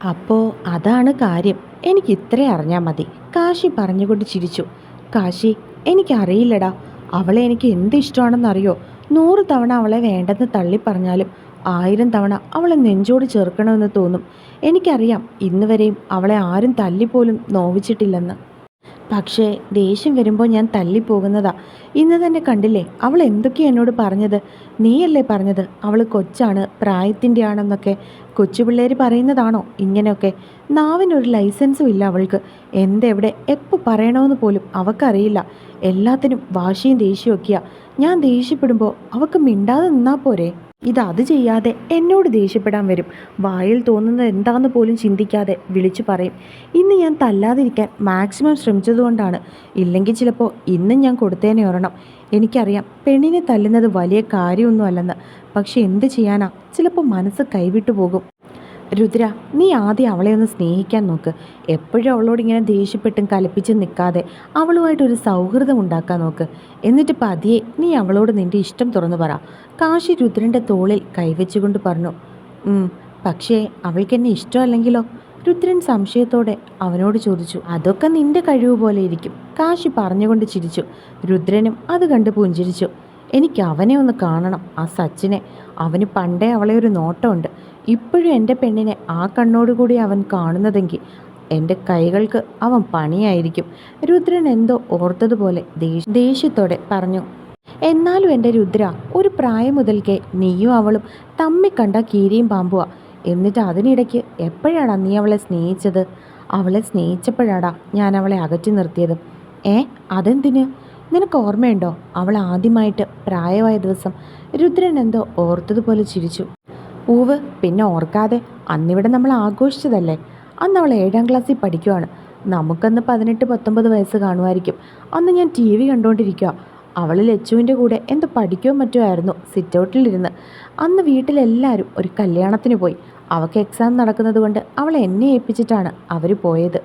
അപ്പോൾ അതാണ് കാര്യം. എനിക്ക് ഇത്ര അറിഞ്ഞാൽ മതി. കാശി പറഞ്ഞുകൊണ്ട് ചിരിച്ചു. കാശി എനിക്കറിയില്ലടാ. അവളെ എനിക്ക് എന്ത് ഇഷ്ടമാണെന്നറിയോ? നൂറ് തവണ അവളെ വേണ്ടെന്ന് തള്ളി പറഞ്ഞാലും ആയിരം തവണ അവളെ നെഞ്ചോട് ചേർക്കണമെന്ന് തോന്നും. എനിക്കറിയാം ഇന്നുവരെയും അവളെ ആരും തല്ലിപ്പോലും നോവിച്ചിട്ടില്ലെന്ന്. പക്ഷേ ദേഷ്യം വരുമ്പോൾ ഞാൻ തല്ലിപ്പോകുന്നതാ. ഇന്ന് തന്നെ കണ്ടില്ലേ അവൾ എന്തൊക്കെയാ എന്നോട് പറഞ്ഞത്? നീയല്ലേ പറഞ്ഞത് അവൾ കൊച്ചാണ് പ്രായത്തിന്റെ ആണെന്നൊക്കെ കൊച്ചു പിള്ളേർ പറയുന്നതാണോ ഇങ്ങനെയൊക്കെ? നാവിനൊരു ലൈസൻസും ഇല്ല അവൾക്ക്. എന്തെവിടെ എപ്പോൾ പറയണമെന്ന് പോലും അവൾക്കറിയില്ല എല്ലാത്തിനും വാശിയും ദേഷ്യമൊക്കെയാ ഞാൻ ദേഷ്യപ്പെടുമ്പോൾ അവൾക്ക് മിണ്ടാതെ നിന്നാൽ പോരെ? ഇത് അത് ചെയ്യാതെ എന്നോട് ദേഷ്യപ്പെടാൻ വരും. വായിൽ തോന്നുന്നത് എന്താണെന്ന് പോലും ചിന്തിക്കാതെ വിളിച്ചു പറയും. ഇന്ന് ഞാൻ തല്ലാതിരിക്കാൻ മാക്സിമം ശ്രമിച്ചതുകൊണ്ടാണ് ഇല്ലെങ്കിൽ ചിലപ്പോൾ ഇന്നും ഞാൻ കൊടുത്തേനെ ഒരെണ്ണം. എനിക്കറിയാം പെണ്ണിനെ തല്ലുന്നത് വലിയ കാര്യമൊന്നുമല്ലെന്ന്. പക്ഷെ എന്ത് ചെയ്യാനാ? ചിലപ്പോൾ മനസ്സ് കൈവിട്ടു പോകും. രുദ്ര നീ ആദ്യം അവളെ ഒന്ന് സ്നേഹിക്കാൻ നോക്ക്. എപ്പോഴും അവളോട് ഇങ്ങനെ ദേഷ്യപ്പെട്ടും കലപ്പിച്ചും നിൽക്കാതെ അവളുമായിട്ടൊരു സൗഹൃദം ഉണ്ടാക്കാൻ നോക്ക്. എന്നിട്ട് പതിയെ നീ അവളോട് നിന്റെ ഇഷ്ടം തുറന്നു പറ. കാശി രുദ്രന്റെ തോളിൽ കൈവച്ചുകൊണ്ട് പറഞ്ഞു പക്ഷേ അവൾക്ക് എന്നെ ഇഷ്ടമല്ലെങ്കിലോ? രുദ്രൻ സംശയത്തോടെ അവനോട് ചോദിച്ചു അതൊക്കെ നിന്റെ കഴിവ് പോലെ ഇരിക്കും. കാശി പറഞ്ഞുകൊണ്ട് ചിരിച്ചു. രുദ്രനും അത് കണ്ട് പുഞ്ചിരിച്ചു. എനിക്ക് അവനെ ഒന്ന് കാണണം ആ സച്ചിനെ. അവന് പണ്ടേ അവളെ ഒരു നോട്ടമുണ്ട്. ഇപ്പോഴും എന്റെ പെണ്ണിനെ ആ കണ്ണോടുകൂടി അവൻ കാണുന്നതെങ്കിൽ എന്റെ കൈകൾക്ക് അവൻ പണിയായിരിക്കും. രുദ്രൻ എന്തോ ഓർത്തതുപോലെ ദേഷ്യ ദേഷ്യത്തോടെ പറഞ്ഞു എന്നാലും എന്റെ രുദ്ര ഒരു പ്രായം മുതൽക്കേ നീയും അവളും തമ്മി കണ്ട കീരിയും പാമ്പുവാ. എന്നിട്ട് അതിനിടയ്ക്ക് എപ്പോഴാടാ നീ അവളെ സ്നേഹിച്ചത്? അവളെ സ്നേഹിച്ചപ്പോഴാടാ ഞാൻ അവളെ അകറ്റി നിർത്തിയത്. ഏ അതെന്തിന്? നിനക്ക് ഓർമ്മയുണ്ടോ? അവൾ ആദ്യമായിട്ട് പ്രായമായ ദിവസം രുദ്രൻ എന്തോ ഓർത്തതുപോലെ ചിരിച്ചു. പൂവ് പിന്നെ ഓർക്കാതെ അന്നിവിടെ നമ്മൾ ആഘോഷിച്ചതല്ലേ? അന്ന് അവൾ ഏഴാം ക്ലാസ്സിൽ പഠിക്കുവാണ്. നമുക്കന്ന് പതിനെട്ട് പത്തൊമ്പത് വയസ്സ് കാണുമായിരിക്കും. അന്ന് ഞാൻ ടി വി കണ്ടുകൊണ്ടിരിക്കുക അവൾ ലച്ചുവിന്റെ കൂടെ എന്തോ പഠിക്കുകയോ മറ്റോ ആയിരുന്നു സിറ്റ് സിറ്റൗട്ടിലിരുന്ന് അന്ന് വീട്ടിലെല്ലാവരും ഒരു കല്യാണത്തിന് പോയി. അവൾക്ക് എക്സാം നടക്കുന്നത് കൊണ്ട് അവൾ എന്നെ ഏൽപ്പിച്ചിട്ടാണ് അവർ പോയത്.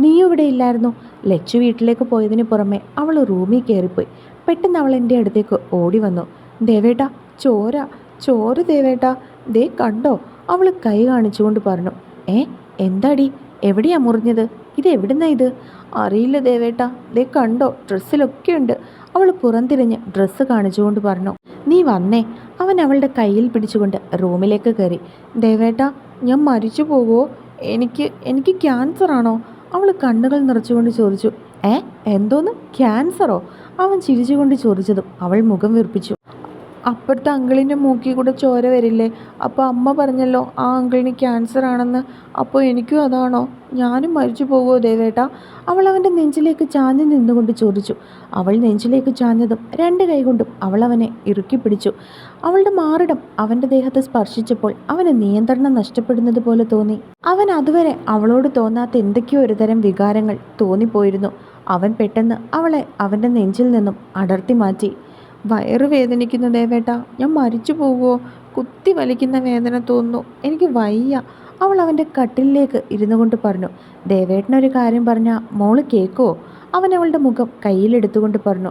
നീയും ഇവിടെ ഇല്ലായിരുന്നു. ലച്ചു വീട്ടിലേക്ക് പോയതിന് പുറമെ അവൾ റൂമിൽ കയറിപ്പോയി. പെട്ടെന്ന് അവൾ എന്റെ അടുത്തേക്ക് ഓടി വന്നു. ദേവേട്ട ചോര ചോര ദേവേട്ടാ. ദേ കണ്ടോ അവൾ കൈ കാണിച്ചുകൊണ്ട് പറഞ്ഞു ഏ എന്താടി? എവിടെയാ മുറിഞ്ഞത്? ഇത് എവിടുന്നാ ഇത്? അറിയില്ല ദേവേട്ട ദേ കണ്ടോ ഡ്രസ്സിലൊക്കെ ഉണ്ട്. അവൾ പുറംതിരിഞ്ഞ് ഡ്രസ്സ് കാണിച്ചുകൊണ്ട് പറഞ്ഞു നീ വന്നേ. അവൻ അവളുടെ കയ്യിൽ പിടിച്ചുകൊണ്ട് റൂമിലേക്ക് കയറി ദേവേട്ട ഞാൻ മരിച്ചു പോവോ? എനിക്ക് എനിക്ക് ക്യാൻസർ ആണോ? അവൾ കണ്ണുകൾ നിറച്ചുകൊണ്ട് ചോദിച്ചു ഏ എന്തോന്ന്? ക്യാൻസറോ? അവൻ ചിരിച്ചുകൊണ്ട് ചോദിച്ചതും അവൾ മുഖം വീർപ്പിച്ചു. അപ്പുറത്തെ അങ്കിളിന്റെ മൂക്കിൽ കൂടെ ചോര വരില്ലേ? അപ്പോൾ അമ്മ പറഞ്ഞല്ലോ ആ അങ്കിളിന് ക്യാൻസർ ആണെന്ന്. അപ്പോൾ എനിക്കും അതാണോ? ഞാനും മരിച്ചു പോകുമോ ദേവേട്ട? അവൾ അവന്റെ നെഞ്ചിലേക്ക് ചാഞ്ഞു നിന്നുകൊണ്ട് ചോദിച്ചു. അവൾ നെഞ്ചിലേക്ക് ചാഞ്ഞതും രണ്ട് കൈകൊണ്ടും അവൾ അവനെ ഇറുക്കി പിടിച്ചു. അവളുടെ മാറിടം അവന്റെ ദേഹത്തെ സ്പർശിച്ചപ്പോൾ അവന് നിയന്ത്രണം നഷ്ടപ്പെടുന്നത് പോലെ തോന്നി. അവൻ അതുവരെ അവളോട് തോന്നാത്ത എന്തൊക്കെയോ ഒരുതരം വികാരങ്ങൾ തോന്നിപ്പോയിരുന്നു. അവൻ പെട്ടെന്ന് അവളെ അവന്റെ നെഞ്ചിൽ നിന്നും അടർത്തി മാറ്റി. വയറ് വേദനിക്കുന്നു ദേവേട്ട ഞാൻ മരിച്ചു പോവുമോ കുത്തി വലിക്കുന്ന വേദന തോന്നുന്നു. എനിക്ക് വയ്യ. അവൾ അവന്റെ കട്ടിലേക്ക് ഇരുന്നു കൊണ്ട് പറഞ്ഞു ദേവേട്ടനൊരു കാര്യം പറഞ്ഞാൽ മോൾ കേൾക്കുമോ അവൻ അവളുടെ മുഖം കയ്യിലെടുത്തുകൊണ്ട് പറഞ്ഞു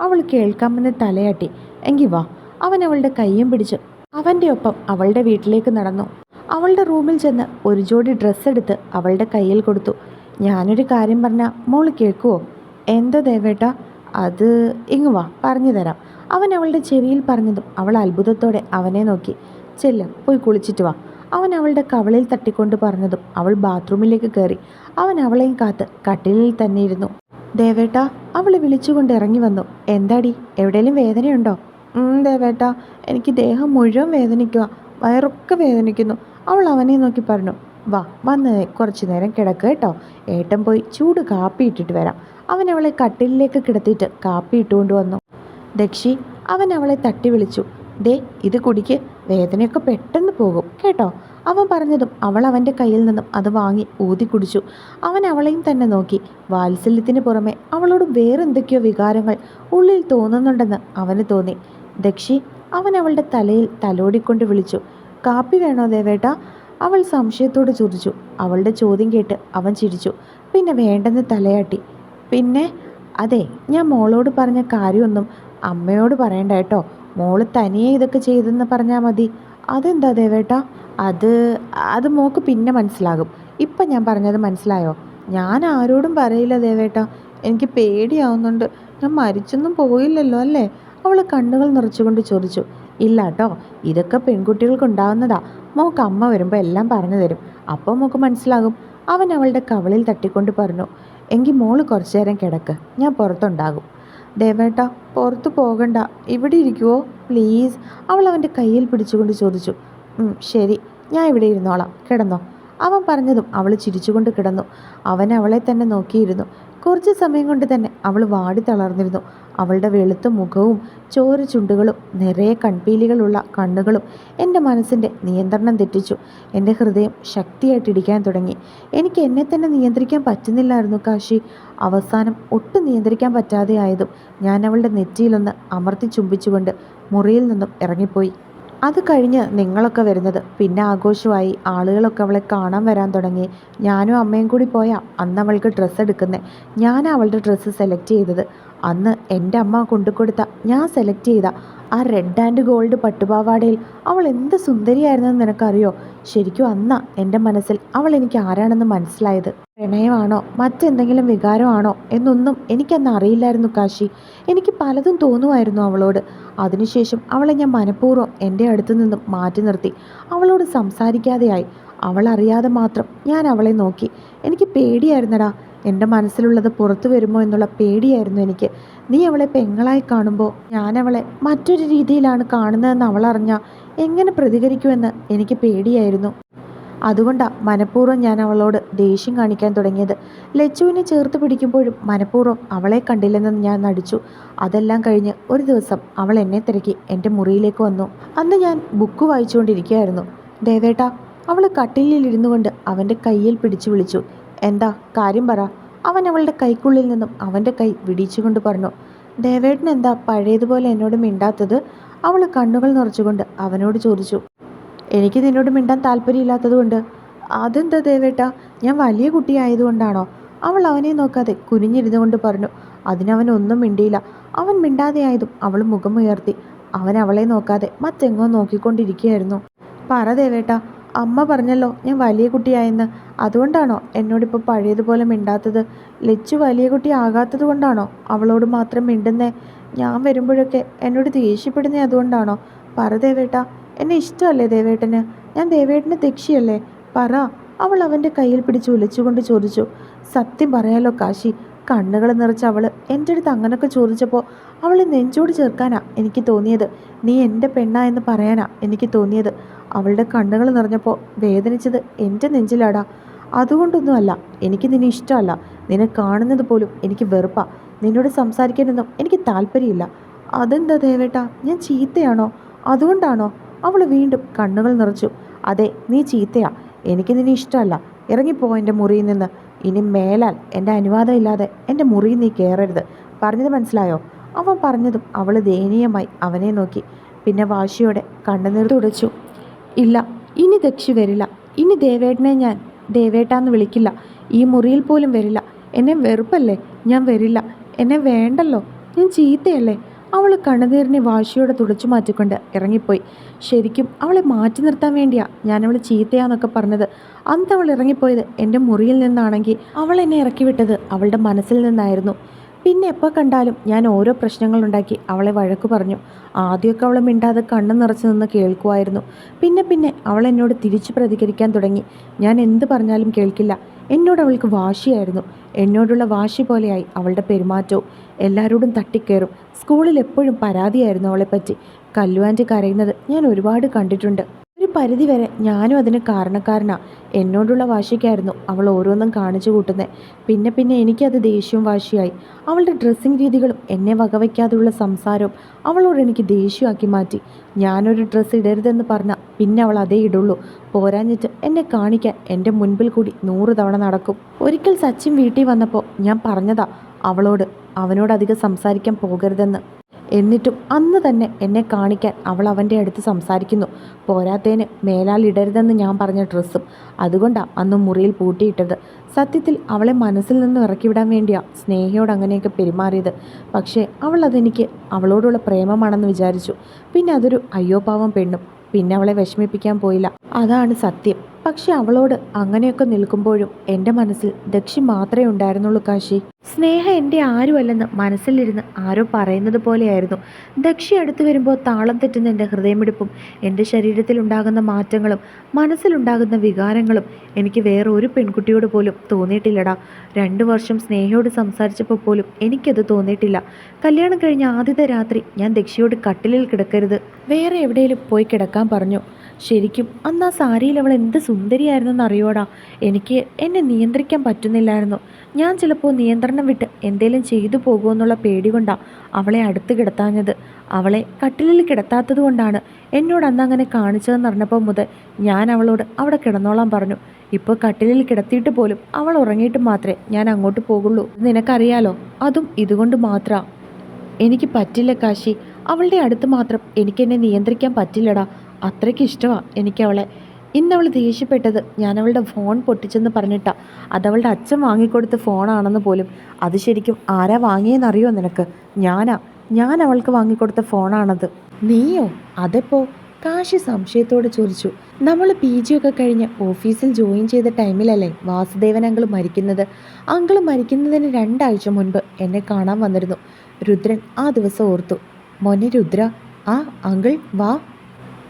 അവൾ കേൾക്കാമെന്ന് തലയാട്ടി. എങ്കി വാ. അവൻ അവളുടെ കയ്യും പിടിച്ചു അവന്റെ ഒപ്പം അവളുടെ വീട്ടിലേക്ക് നടന്നു. അവളുടെ റൂമിൽ ചെന്ന് ഒരു ജോഡി ഡ്രസ്സ് എടുത്ത് അവളുടെ കയ്യിൽ കൊടുത്തു. ഞാനൊരു കാര്യം പറഞ്ഞാൽ മോൾ കേൾക്കുമോ എന്താ ദേവേട്ട? അത് ഇങ്ങ് വാ പറഞ്ഞു തരാം. അവൻ അവളുടെ ചെവിയിൽ പറഞ്ഞതും അവൾ അത്ഭുതത്തോടെ അവനെ നോക്കി. ചെല്ല പോയി കുളിച്ചിട്ട് വാ. അവൻ അവളുടെ കവളിൽ തട്ടിക്കൊണ്ട് പറഞ്ഞതും അവൾ ബാത്റൂമിലേക്ക് കയറി. അവൻ അവളെയും കാത്ത് കട്ടിലിൽ തന്നെ ഇരുന്നു. ദേവേട്ട അവൾ വിളിച്ചുകൊണ്ട് ഇറങ്ങി വന്നു. എന്താടി എവിടെയെങ്കിലും വേദനയുണ്ടോ? ദേവേട്ട എനിക്ക് ദേഹം മുഴുവൻ വേദനിക്കുക വയറൊക്കെ വേദനിക്കുന്നു. അവൾ അവനെ നോക്കി പറഞ്ഞു. വാ വന്ന് കുറച്ചു നേരം കിടക്കുക കേട്ടോ. ഏട്ടൻ പോയി ചൂട് കാപ്പി ഇട്ടിട്ട് വരാം. അവൻ അവളെ കട്ടിലിലേക്ക് കിടത്തിയിട്ട് കാപ്പി ഇട്ടുകൊണ്ട് വന്നു. ദക്ഷി അവൻ അവളെ തട്ടി വിളിച്ചു. ദേ ഇത് കുടിക്ക്. വേദനയൊക്കെ പെട്ടെന്ന് പോകും. കേട്ടോ? അവൻ പറഞ്ഞതും അവൾ അവന്റെ കയ്യിൽ നിന്നും അത് വാങ്ങി ഊതി കുടിച്ചു. അവൻ അവളെയും തന്നെ നോക്കി. വാത്സല്യത്തിന് പുറമെ അവളോട് വേറെന്തൊക്കെയോ വികാരങ്ങൾ ഉള്ളിൽ തോന്നുന്നുണ്ടെന്ന് അവന് തോന്നി. ദക്ഷി അവൻ അവളുടെ തലയിൽ തലോടിക്കൊണ്ട് വിളിച്ചു. കാപ്പി വേണോ ദേവേട്ട? അവൾ സംശയത്തോട് ചോദിച്ചു. അവളുടെ ചോദ്യം കേട്ട് അവൻ ചിരിച്ചു. പിന്നെ വേണ്ടെന്ന് തലയാട്ടി. പിന്നെ അതെ ഞാൻ മോളോട് പറഞ്ഞ കാര്യമൊന്നും അമ്മയോട് പറയണ്ട കേട്ടോ. മോൾ തനിയെ ഇതൊക്കെ ചെയ്തെന്ന് പറഞ്ഞാൽ മതി. അതെന്താ ദേവേട്ടാ? അത് അത് മോക്ക് പിന്നെ മനസ്സിലാകും. ഇപ്പം ഞാൻ പറഞ്ഞത് മനസ്സിലായോ? ഞാൻ ആരോടും പറയില്ല ദേവേട്ടാ. എനിക്ക് പേടിയാവുന്നുണ്ട്. ഞാൻ മരിച്ചൊന്നും പോയില്ലല്ലോ അല്ലേ? അവൾ കണ്ണുകൾ നിറച്ചുകൊണ്ട് ചോദിച്ചു. ഇല്ല കേട്ടോ ഇതൊക്കെ പെൺകുട്ടികൾക്ക് ഉണ്ടാവുന്നതാ. മോക്ക് അമ്മ വരുമ്പോൾ എല്ലാം പറഞ്ഞു തരും. അപ്പോൾ മോക്ക് മനസ്സിലാകും. അവൻ അവളുടെ കവളിൽ തട്ടിക്കൊണ്ട് പറഞ്ഞു എങ്കിൽ മോൾ കുറച്ചു നേരം കിടക്ക് ഞാൻ പുറത്തുണ്ടാകും. ദേവേട്ട പുറത്തു പോകണ്ട ഇവിടെ ഇരിക്കുവോ? പ്ലീസ് അവൾ അവന്റെ കയ്യിൽ പിടിച്ചുകൊണ്ട് ചോദിച്ചു. ശരി ഞാൻ ഇവിടെ ഇരുന്നോളാം കിടന്നോ. അവൻ പറഞ്ഞതും അവൾ ചിരിച്ചുകൊണ്ട് കിടന്നു. അവൻ അവളെ തന്നെ നോക്കിയിരുന്നു. കുറച്ച് സമയം കൊണ്ട് തന്നെ അവൾ വാടി തളർന്നിരുന്നു. അവളുടെ വെളുത്ത മുഖവും ചോര ചുണ്ടുകളും നിറയെ കൺപീലികളുള്ള കണ്ണുകളും എന്റെ മനസ്സിന്റെ നിയന്ത്രണം തെറ്റിച്ചു. എന്റെ ഹൃദയം ശക്തിയായിട്ടിടിക്കാൻ തുടങ്ങി. എനിക്ക് എന്നെ തന്നെ നിയന്ത്രിക്കാൻ പറ്റുന്നില്ലായിരുന്നു കാശി. അവസാനം ഒട്ടും നിയന്ത്രിക്കാൻ പറ്റാതെ ആയതും ഞാൻ അവളുടെ നെറ്റിയിലൊന്ന് അമർത്തി ചുംബിച്ചുകൊണ്ട് മുറിയിൽ നിന്നും ഇറങ്ങിപ്പോയി. അത് കഴിഞ്ഞ് നിങ്ങളൊക്കെ വരുന്നത്. പിന്നെ ആഘോഷമായി. ആളുകളൊക്കെ അവളെ കാണാൻ വരാൻ തുടങ്ങി. ഞാനും അമ്മയും കൂടി പോയാൽ അന്ന് അവൾക്ക് ഡ്രസ്സ് എടുക്കുന്നത് ഞാൻ അവളുടെ ഡ്രസ്സ് സെലക്ട് ചെയ്തത്. അന്ന് എന്റെ അമ്മ കൊണ്ടുകൊടുത്ത ഞാൻ സെലക്ട് ചെയ്ത ആ റെഡ് ആൻഡ് ഗോൾഡ് പട്ടുപാവാടയിൽ അവൾ എന്ത് സുന്ദരിയായിരുന്നെന്ന് നിനക്കറിയോ? ശരിക്കും അന്ന എന്റെ മനസ്സിൽ അവൾ എനിക്ക് ആരാണെന്ന് മനസ്സിലായത്. പ്രണയമാണോ? മറ്റെന്തെങ്കിലും വികാരമാണോ? എന്നൊന്നും എനിക്കന്ന് അറിയില്ലായിരുന്നു കാശി. എനിക്ക് പലതും തോന്നുമായിരുന്നു അവളോട്. അതിനുശേഷം അവളെ ഞാൻ മനഃപൂർവം എന്റെ അടുത്ത് നിന്നും മാറ്റി നിർത്തി. അവളോട് സംസാരിക്കാതെയായി. അവൾ അറിയാതെ മാത്രം ഞാൻ അവളെ നോക്കി. എനിക്ക് പേടിയായിരുന്നടാ. എന്റെ മനസ്സിലുള്ളത് പുറത്തു വരുമോ എന്നുള്ള പേടിയായിരുന്നു എനിക്ക്. നീ അവളെ പെങ്ങളായി കാണുമ്പോൾ ഞാൻ അവളെ മറ്റൊരു രീതിയിലാണ് കാണുന്നതെന്ന് അവൾ അറിഞ്ഞാൽ എങ്ങനെ പ്രതികരിക്കുമെന്ന് എനിക്ക് പേടിയായിരുന്നു. അതുകൊണ്ടാണ് മനഃപൂർവം ഞാൻ അവളോട് ദേഷ്യം കാണിക്കാൻ തുടങ്ങിയത്. ലച്ചുവിനെ ചേർത്ത് പിടിക്കുമ്പോഴും മനഃപൂർവം അവളെ കണ്ടില്ലെന്ന് ഞാൻ നടിച്ചു. അതെല്ലാം കഴിഞ്ഞ് ഒരു ദിവസം അവൾ എന്നെ തിരക്കി എന്റെ മുറിയിലേക്ക് വന്നു. അന്ന് ഞാൻ ബുക്ക് വായിച്ചുകൊണ്ടിരിക്കുകയായിരുന്നു. ദേവേട്ട അവൾ കട്ടിലിൽ കൊണ്ട് അവന്റെ കയ്യിൽ പിടിച്ചു വിളിച്ചു. എന്താ കാര്യം പറ. അവൻ അവളുടെ കൈക്കുള്ളിൽ നിന്നും അവന്റെ കൈ വിടിച്ചുകൊണ്ട് പറഞ്ഞു ദേവേട്ടൻ എന്താ പഴയതുപോലെ എന്നോട് മിണ്ടാത്തത്? അവൾ കണ്ണുകൾ നിറച്ചുകൊണ്ട് അവനോട് ചോദിച്ചു എനിക്ക് നിന്നോട് മിണ്ടാൻ താല്പര്യമില്ലാത്തതുകൊണ്ട്. അതെന്താ ദേവേട്ട? ഞാൻ വലിയ കുട്ടിയായതുകൊണ്ടാണോ? അവൾ അവനെ നോക്കാതെ കുനിഞ്ഞിരുന്നു കൊണ്ട് പറഞ്ഞു അതിനവൻ ഒന്നും മിണ്ടിയില്ല. അവൻ മിണ്ടാതെയായതും അവൾ മുഖം ഉയർത്തി അവൻ അവളെ നോക്കാതെ മറ്റെങ്ങോ നോക്കിക്കൊണ്ടിരിക്കുകയായിരുന്നു. പറ ദേവേട്ട അമ്മ പറഞ്ഞല്ലോ ഞാൻ വലിയ കുട്ടിയായെന്ന്. അതുകൊണ്ടാണോ എന്നോടിപ്പോൾ പഴയതുപോലെ മിണ്ടാത്തത്? ലച്ചു വലിയ കുട്ടി ആകാത്തത് കൊണ്ടാണോ അവളോട് മാത്രം മിണ്ടുന്നേ? ഞാൻ വരുമ്പോഴൊക്കെ എന്നോട് ദേഷ്യപ്പെടുന്നേ അതുകൊണ്ടാണോ? പറ ദേവേട്ട എന്നെ ഇഷ്ടമല്ലേ ദേവേട്ടന്? ഞാൻ ദേവേട്ടന് ദക്ഷിയല്ലേ? പറ. അവൾ അവന്റെ കയ്യിൽ പിടിച്ച് ഉലച്ചുകൊണ്ട് ചോദിച്ചു. സത്യം പറയാലോ കാശി കണ്ണുകൾ നിറച്ച് അവൾ എന്റെ അടുത്ത് അങ്ങനൊക്കെ ചോദിച്ചപ്പോൾ അവളെ നെഞ്ചോട് ചേർക്കാനാ എനിക്ക് തോന്നിയത്. നീ എന്റെ പെണ്ണാ എന്ന് പറയാനാ എനിക്ക് തോന്നിയത്. അവളുടെ കണ്ണുകൾ നിറഞ്ഞപ്പോൾ വേദനിച്ചത് എന്റെ നെഞ്ചിലാടാ. അതുകൊണ്ടൊന്നുമല്ല എനിക്ക് നിന്നെ ഇഷ്ടമല്ല. നിന്നെ കാണുന്നത് പോലും എനിക്ക് വെറുപ്പാ. നിന്നോട് സംസാരിക്കാനൊന്നും എനിക്ക് താല്പര്യമില്ല. അതെന്താ ദേവേട്ടാ ഞാൻ ചീത്തയാണോ? അതുകൊണ്ടാണോ? അവൾ വീണ്ടും കണ്ണുകൾ നിറച്ചു. അതെ നീ ചീത്തയാ. എനിക്ക് നിന്നെ ഇഷ്ടമല്ല. ഇറങ്ങിപ്പോ എന്റെ മുറിയിൽ നിന്ന്. ഇനി മേലാൽ എന്റെ അനുവാദം ഇല്ലാതെ എന്റെ മുറിയിൽ നീ കയറരുത് പറഞ്ഞത് മനസ്സിലായോ? അവൻ പറഞ്ഞതും അവൾ ദയനീയമായി അവനെ നോക്കി. പിന്നെ വാശിയോടെ കണ്ണുനീർ തുടച്ചു. ഇല്ല ഇനി ദക്ഷി വരില്ല. ഇനി ദേവേട്ടനെ ഞാൻ ദേവേട്ടാന്ന് വിളിക്കില്ല. ഈ മുറിയിൽ പോലും വരില്ല. എന്നെ വെറുപ്പല്ലേ? ഞാൻ വരില്ല. എന്നെ വേണ്ടല്ലോ? ഞാൻ ചീത്തയല്ലേ? അവൾ കണ്ണുനീരിനെ വാശിയോടെ തുടച്ചു മാറ്റിക്കൊണ്ട് ഇറങ്ങിപ്പോയി. ശരിക്കും അവളെ മാറ്റി നിർത്താൻ വേണ്ടിയാ ഞാൻ അവൾ ചീത്തയാന്നൊക്കെ പറഞ്ഞത്. അന്ന് അവൾ ഇറങ്ങിപ്പോയത് എന്റെ മുറിയിൽ നിന്നാണെങ്കിൽ അവൾ എന്നെ ഇറക്കി വിട്ടത് അവളുടെ മനസ്സിൽ നിന്നായിരുന്നു. പിന്നെ എപ്പോൾ കണ്ടാലും ഞാൻ ഓരോ പ്രശ്നങ്ങളുണ്ടാക്കി അവളെ വഴക്ക് പറഞ്ഞു. ആദ്യമൊക്കെ അവളെ മിണ്ടാതെ കണ്ണു നിറച്ചു നിന്ന് കേൾക്കുമായിരുന്നു പിന്നെ പിന്നെ അവൾ എന്നോട് തിരിച്ചു പ്രതികരിക്കാൻ തുടങ്ങി. ഞാൻ എന്ത് പറഞ്ഞാലും കേൾക്കില്ല. എന്നോട് അവൾക്ക് വാശിയായിരുന്നു. എന്നോടുള്ള വാശി പോലെയായി അവളുടെ പെരുമാറ്റവും. എല്ലാവരോടും തട്ടിക്കയറും സ്കൂളിൽ എപ്പോഴും പരാതിയായിരുന്നു അവളെപ്പറ്റി. കല്ലുവാന്റെ കരയുന്നത് ഞാൻ ഒരുപാട് കണ്ടിട്ടുണ്ട്. പരിധിവരെ ഞാനും അതിന് കാരണക്കാരനാ. എന്നോടുള്ള വാശിക്കായിരുന്നു അവൾ ഓരോന്നും കാണിച്ചു കൂട്ടുന്നത് പിന്നെ പിന്നെ എനിക്കത് ദേഷ്യവും വാശിയായി. അവളുടെ ഡ്രസ്സിങ് രീതികളും എന്നെ വകവയ്ക്കാതെയുള്ള സംസാരവും അവളോട് എനിക്ക് ദേഷ്യമാക്കി മാറ്റി. ഞാനൊരു ഡ്രസ്സ് ഇടരുതെന്ന് പറഞ്ഞാൽ പിന്നെ അവൾ അതേ ഇടുള്ളൂ. പോരാഞ്ഞിട്ട് എന്നെ കാണിക്കാൻ എന്റെ മുൻപിൽ കൂടി നൂറ് തവണ നടക്കും. ഒരിക്കൽ സച്ചിൻ വീട്ടിൽ വന്നപ്പോൾ ഞാൻ പറഞ്ഞതാ അവളോട് അവനോട് അധികം സംസാരിക്കാൻ പോകരുതെന്ന്. എന്നിട്ടും അന്ന് തന്നെ എന്നെ കാണിക്കാൻ അവൾ അവന്റെ അടുത്ത് സംസാരിക്കുന്നു. പോരാത്തേന് മേലാൽ ഇടരുതെന്ന് ഞാൻ പറഞ്ഞ ഡ്രസ്സും അതുകൊണ്ടാണ് അന്ന് മുറിയിൽ പൂട്ടിയിട്ടത്. സത്യത്തിൽ അവളെ മനസ്സിൽ നിന്ന് ഇറക്കി വിടാൻ വേണ്ടിയാണ് സ്നേഹയോട് അങ്ങനെയൊക്കെ പെരുമാറിയത്. പക്ഷേ അവൾ അതെനിക്ക് അവളോടുള്ള പ്രേമമാണെന്ന് വിചാരിച്ചു. പിന്നെ അതൊരു അയ്യോ പാവം പെണ്ണും പിന്നെ അവളെ വിഷമിപ്പിക്കാൻ പോയില്ല. അതാണ് സത്യം. പക്ഷെ അവളോട് അങ്ങനെയൊക്കെ നിൽക്കുമ്പോഴും എന്റെ മനസ്സിൽ ദക്ഷി മാത്രമേ ഉണ്ടായിരുന്നുള്ളൂ കാശി. സ്നേഹ എന്റെ ആരുമല്ലെന്ന് മനസ്സിലിരുന്ന് ആരോ പറയുന്നത് പോലെയായിരുന്നു. ദക്ഷി അടുത്ത് വരുമ്പോൾ താളം തെറ്റുന്ന എന്റെ ഹൃദയമിടിപ്പും എന്റെ ശരീരത്തിലുണ്ടാകുന്ന മാറ്റങ്ങളും മനസ്സിലുണ്ടാകുന്ന വികാരങ്ങളും എനിക്ക് വേറെ ഒരു പെൺകുട്ടിയോട് പോലും തോന്നിയിട്ടില്ലടാ. രണ്ടു വർഷം സ്നേഹയോട് സംസാരിച്ചപ്പോൾ പോലും എനിക്കത് തോന്നിയിട്ടില്ല. കല്യാണം കഴിഞ്ഞ ആദ്യത്തെ രാത്രി ഞാൻ ദക്ഷിയോട് കട്ടിലിൽ കിടക്കരുത്. വേറെ എവിടെയെങ്കിലും പോയി കിടക്കാൻ പറഞ്ഞു. ശരിക്കും അന്ന് ആ സാരിയിൽ അവൾ എന്ത് സുന്ദരിയായിരുന്നെന്ന് അറിയോടാ. എനിക്ക് എന്നെ നിയന്ത്രിക്കാൻ പറ്റുന്നില്ലായിരുന്നു. ഞാൻ ചിലപ്പോൾ നിയന്ത്രണം വിട്ട് എന്തേലും ചെയ്തു പോകുമെന്നുള്ള പേടി കൊണ്ടാണ് അവളെ അടുത്ത് കിടത്താഞ്ഞത്. അവളെ കട്ടിലിൽ കിടത്താത്തത് കൊണ്ടാണ് എന്നോട് അന്ന് അങ്ങനെ കാണിച്ചതെന്ന് അറിഞ്ഞപ്പോൾ മുതൽ ഞാൻ അവളോട് അവിടെ കിടന്നോളാൻ പറഞ്ഞു. ഇപ്പോൾ കട്ടിലിൽ കിടത്തിയിട്ട് പോലും അവൾ ഉറങ്ങിയിട്ട് മാത്രമേ ഞാൻ അങ്ങോട്ട് പോകുള്ളൂ. നിനക്കറിയാലോ അതും ഇതുകൊണ്ട് മാത്രമാണ് എനിക്ക് പറ്റില്ല കാശി. അവളുടെ അടുത്ത് മാത്രം എനിക്കെന്നെ നിയന്ത്രിക്കാൻ പറ്റില്ലടാ. അത്രയ്ക്ക് ഇഷ്ടമാണ് എനിക്കവളെ. ഇന്നവൾ ദേഷ്യപ്പെട്ടത് ഞാൻ അവളുടെ ഫോൺ പൊട്ടിച്ചെന്ന് പറഞ്ഞിട്ടാ. അതവളുടെ അച്ഛൻ വാങ്ങിക്കൊടുത്ത ഫോണാണെന്ന് പോലും. അത് ശരിക്കും ആരാ വാങ്ങിയെന്നറിയോ നിനക്ക്? ഞാനാ. ഞാൻ അവൾക്ക് വാങ്ങിക്കൊടുത്ത ഫോണാണത് നീയോ? അതെപ്പോ? കാശി സംശയത്തോട് ചോദിച്ചു. നമ്മൾ പി ജി ഒക്കെ കഴിഞ്ഞ് ഓഫീസിൽ ജോയിൻ ചെയ്ത ടൈമിലല്ലേ വാസുദേവൻ അങ്കിൾ മരിക്കുന്നത്? അങ്കിൾ മരിക്കുന്നതിന് രണ്ടാഴ്ച മുൻപ് എന്നെ കാണാൻ വന്നിരുന്നു. രുദ്രൻ ആ ദിവസം ഓർത്തു. മോനെ രുദ്ര ആ അങ്കിൾ വാ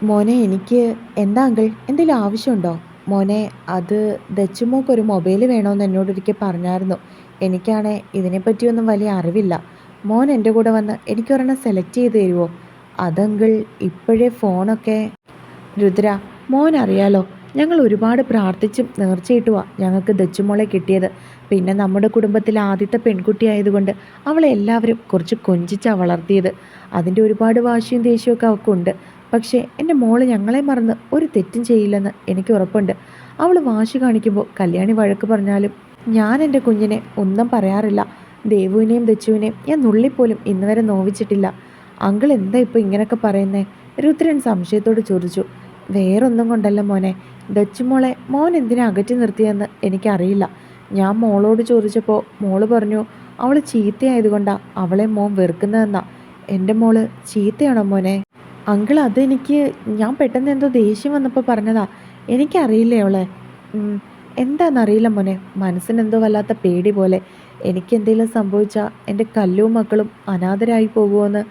മോനെ എനിക്ക് എന്താ അങ്കിൾ? എന്തെങ്കിലും ആവശ്യമുണ്ടോ? മോനെ അത് ദച്ചുമോക്ക് ഒരു മൊബൈൽ വേണമെന്ന് എന്നോട് ഒരിക്കൽ പറഞ്ഞായിരുന്നു. എനിക്കാണെ ഇതിനെപ്പറ്റിയൊന്നും വലിയ അറിവില്ല. മോൻ എന്റെ കൂടെ വന്ന് എനിക്കൊരെണ്ണം സെലക്ട് ചെയ്ത് തരുമോ അതങ്കിൾ ഇപ്പോഴേ ഫോണൊക്കെ. രുദ്ര മോൻ അറിയാലോ ഞങ്ങൾ ഒരുപാട് പ്രാർത്ഥിച്ചും നേർച്ചയിട്ടുവാ ഞങ്ങൾക്ക് ദച്ചുമോളെ കിട്ടിയത്. പിന്നെ നമ്മുടെ കുടുംബത്തിലെ ആദ്യത്തെ പെൺകുട്ടിയായതുകൊണ്ട് അവളെ എല്ലാവരും കുറച്ച് കൊഞ്ചിച്ചാണ് വളർത്തിയത്. അതിന്റെ ഒരുപാട് വാശിയും ദേഷ്യമൊക്കെ അവൾക്കുണ്ട് പക്ഷേ എന്റെ മോൾ ഞങ്ങളെ മറന്ന് ഒരു തെറ്റും ചെയ്യില്ലെന്ന് എനിക്ക് ഉറപ്പുണ്ട്. അവൾ വാശി കാണിക്കുമ്പോൾ കല്യാണി വഴക്ക് പറഞ്ഞാലും ഞാൻ എന്റെ കുഞ്ഞിനെ ഒന്നും പറയാറില്ല. ദേവുവിനെയും ദച്ചുവിനെയും ഞാൻ നുള്ളിപ്പോലും ഇന്ന് വരെ നോവിച്ചിട്ടില്ല. അങ്കിൾ എന്താ ഇപ്പോൾ ഇങ്ങനെയൊക്കെ പറയുന്നേ? രുദ്രൻ സംശയത്തോട് ചോദിച്ചു. വേറൊന്നും കൊണ്ടല്ല മോനെ. ദച്ചുമോളെ മോൻ എന്തിനാ അകറ്റി നിർത്തിയെന്ന് എനിക്കറിയില്ല. ഞാൻ മോളോട് ചോദിച്ചപ്പോൾ മോൾ പറഞ്ഞു അവൾ ചീത്തയായതുകൊണ്ടാണ് അവളെ മോൻ വെറുക്കുന്നതെന്നാ. എന്റെ മോൾ ചീത്തയാണോ മോനെ? അങ്കിൾ അതെനിക്ക് ഞാൻ പെട്ടെന്ന് എന്തോ ദേഷ്യം വന്നപ്പോൾ പറഞ്ഞതാ. എനിക്കറിയില്ലേ അവളെ? എന്താണെന്നറിയില്ല മോനെ. മനസ്സിനെന്തോ വല്ലാത്ത പേടി പോലെ. എനിക്കെന്തെങ്കിലും സംഭവിച്ചാൽ എന്റെ കല്ലും മക്കളും അനാഥരായി പോകുമോയെന്ന്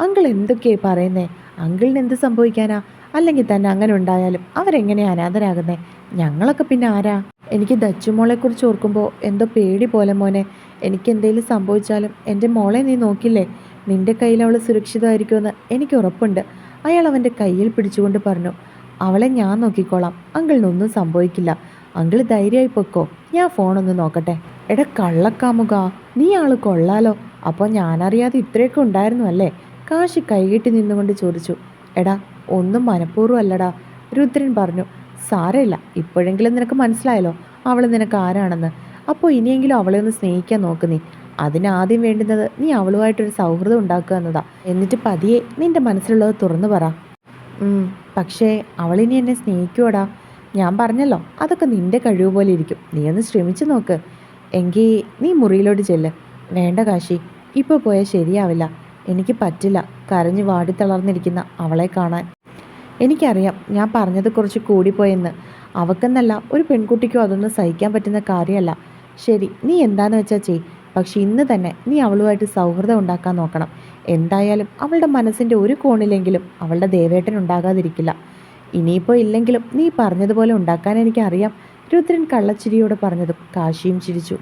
അങ്കിൾ എന്തൊക്കെയായി പറയുന്നേ? അങ്കിളിന് എന്ത് സംഭവിക്കാനാ? അല്ലെങ്കിൽ തന്നെ അങ്ങനെ ഉണ്ടായാലും അവരെങ്ങനെയാണ് അനാഥരാകുന്നേ? ഞങ്ങളൊക്കെ പിന്നെ ആരാ? എനിക്ക് ദച്ചുമോളെക്കുറിച്ച് ഓർക്കുമ്പോൾ എന്തോ പേടി പോലെ മോനെ. എനിക്ക് എന്തെങ്കിലും സംഭവിച്ചാലും എന്റെ മോളെ നീ നോക്കില്ലേ? നിന്റെ കയ്യിൽ അവൾ സുരക്ഷിതമായിരിക്കുമെന്ന് എനിക്ക് ഉറപ്പുണ്ട്. അയാൾ അവന്റെ കയ്യിൽ പിടിച്ചുകൊണ്ട് പറഞ്ഞു അവളെ ഞാൻ നോക്കിക്കോളാം. അങ്കിളിനൊന്നും സംഭവിക്കില്ല. അങ്കിൾ ധൈര്യമായി പൊക്കോ ഞാൻ ഫോണൊന്ന് നോക്കട്ടെ. എടാ കള്ളക്കാമുക നീ ആൾ കൊള്ളാലോ. അപ്പോൾ ഞാനറിയാതെ ഇത്രയൊക്കെ ഉണ്ടായിരുന്നു അല്ലേ? കാശി കൈകെട്ടി നിന്നുകൊണ്ട് ചോദിച്ചു. എടാ ഒന്നും മനഃപൂർവം അല്ലടാ. രുദ്രൻ പറഞ്ഞു സാരമില്ല. ഇപ്പോഴെങ്കിലും നിനക്ക് മനസ്സിലായല്ലോ അവൾ നിനക്ക് ആരാണെന്ന്. അപ്പോൾ ഇനിയെങ്കിലും അവളെ ഒന്ന് സ്നേഹിക്കാൻ നോക്ക് നീ. അതിനാദ്യം വേണ്ടുന്നത് നീ അവളുമായിട്ടൊരു സൗഹൃദം ഉണ്ടാക്കുക എന്നതാ. എന്നിട്ട് പതിയെ നിന്റെ മനസ്സിലുള്ളത് തുറന്നു പറ. പക്ഷേ അവളിനി എന്നെ സ്നേഹിക്കുവോടാ? ഞാൻ പറഞ്ഞല്ലോ അതൊക്കെ നിന്റെ കഴിവ് പോലെ ഇരിക്കും. നീ ഒന്ന് ശ്രമിച്ചു നോക്ക്. എങ്കിൽ നീ മുറിയിലോട്ട് ചെല്ല്. വേണ്ട കാശി ഇപ്പോൾ പോയാൽ ശരിയാവില്ല. എനിക്ക് പറ്റില്ല കരഞ്ഞു വാടിത്തളർന്നിരിക്കുന്ന അവളെ കാണാൻ. എനിക്കറിയാം ഞാൻ പറഞ്ഞത് കുറച്ച് കൂടിപ്പോയെന്ന്. അവക്കെന്നല്ല ഒരു പെൺകുട്ടിക്കോ അതൊന്നും സഹിക്കാൻ പറ്റുന്ന കാര്യമല്ല. ശരി നീ എന്താന്ന് വെച്ചാൽ ചെയ് പക്ഷെ ഇന്ന് തന്നെ നീ അവളുമായിട്ട് സൗഹൃദം ഉണ്ടാക്കാൻ നോക്കണം. എന്തായാലും അവളുടെ മനസ്സിന്റെ ഒരു കോണിലെങ്കിലും അവളുടെ ദേവേട്ടൻ ഉണ്ടാകാതിരിക്കില്ല. ഇനിയിപ്പോൾ ഇല്ലെങ്കിലും നീ പറഞ്ഞതുപോലെ ഉണ്ടാക്കാൻ എനിക്കറിയാം. രുദ്രൻ കള്ളച്ചിരിയോട് പറഞ്ഞതും കാശിയും ചിരിച്ചു.